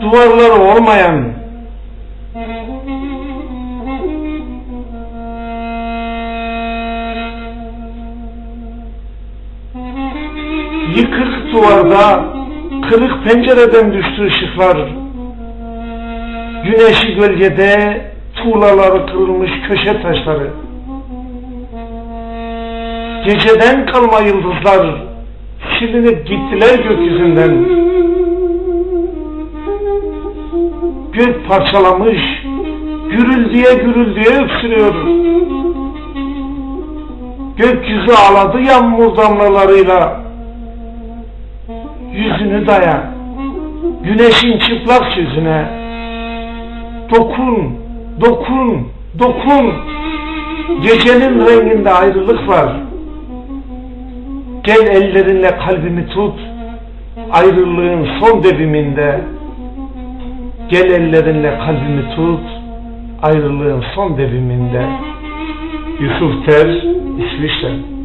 duvarları olmayan yıkık duvarda kırık pencereden düştü ışıklar güneşi gölgede tuğlaları kırılmış köşe taşları geceden kalma yıldızlar silinip gittiler gökyüzünden, gök parçalamış, gürültüye gürültüye öksürüyor. Gökyüzü ağladı yağmur damlalarıyla. Yüzünü daya, güneşin çıplak yüzüne. Dokun, dokun, dokun. Gecenin renginde ayrılık var. Gel ellerinle kalbimi tut. Ayrılığın son deviminde. Gel ellerinle kalbimi tut. Ayrılığın son deviminde. Yusuf Ter, İsviçre.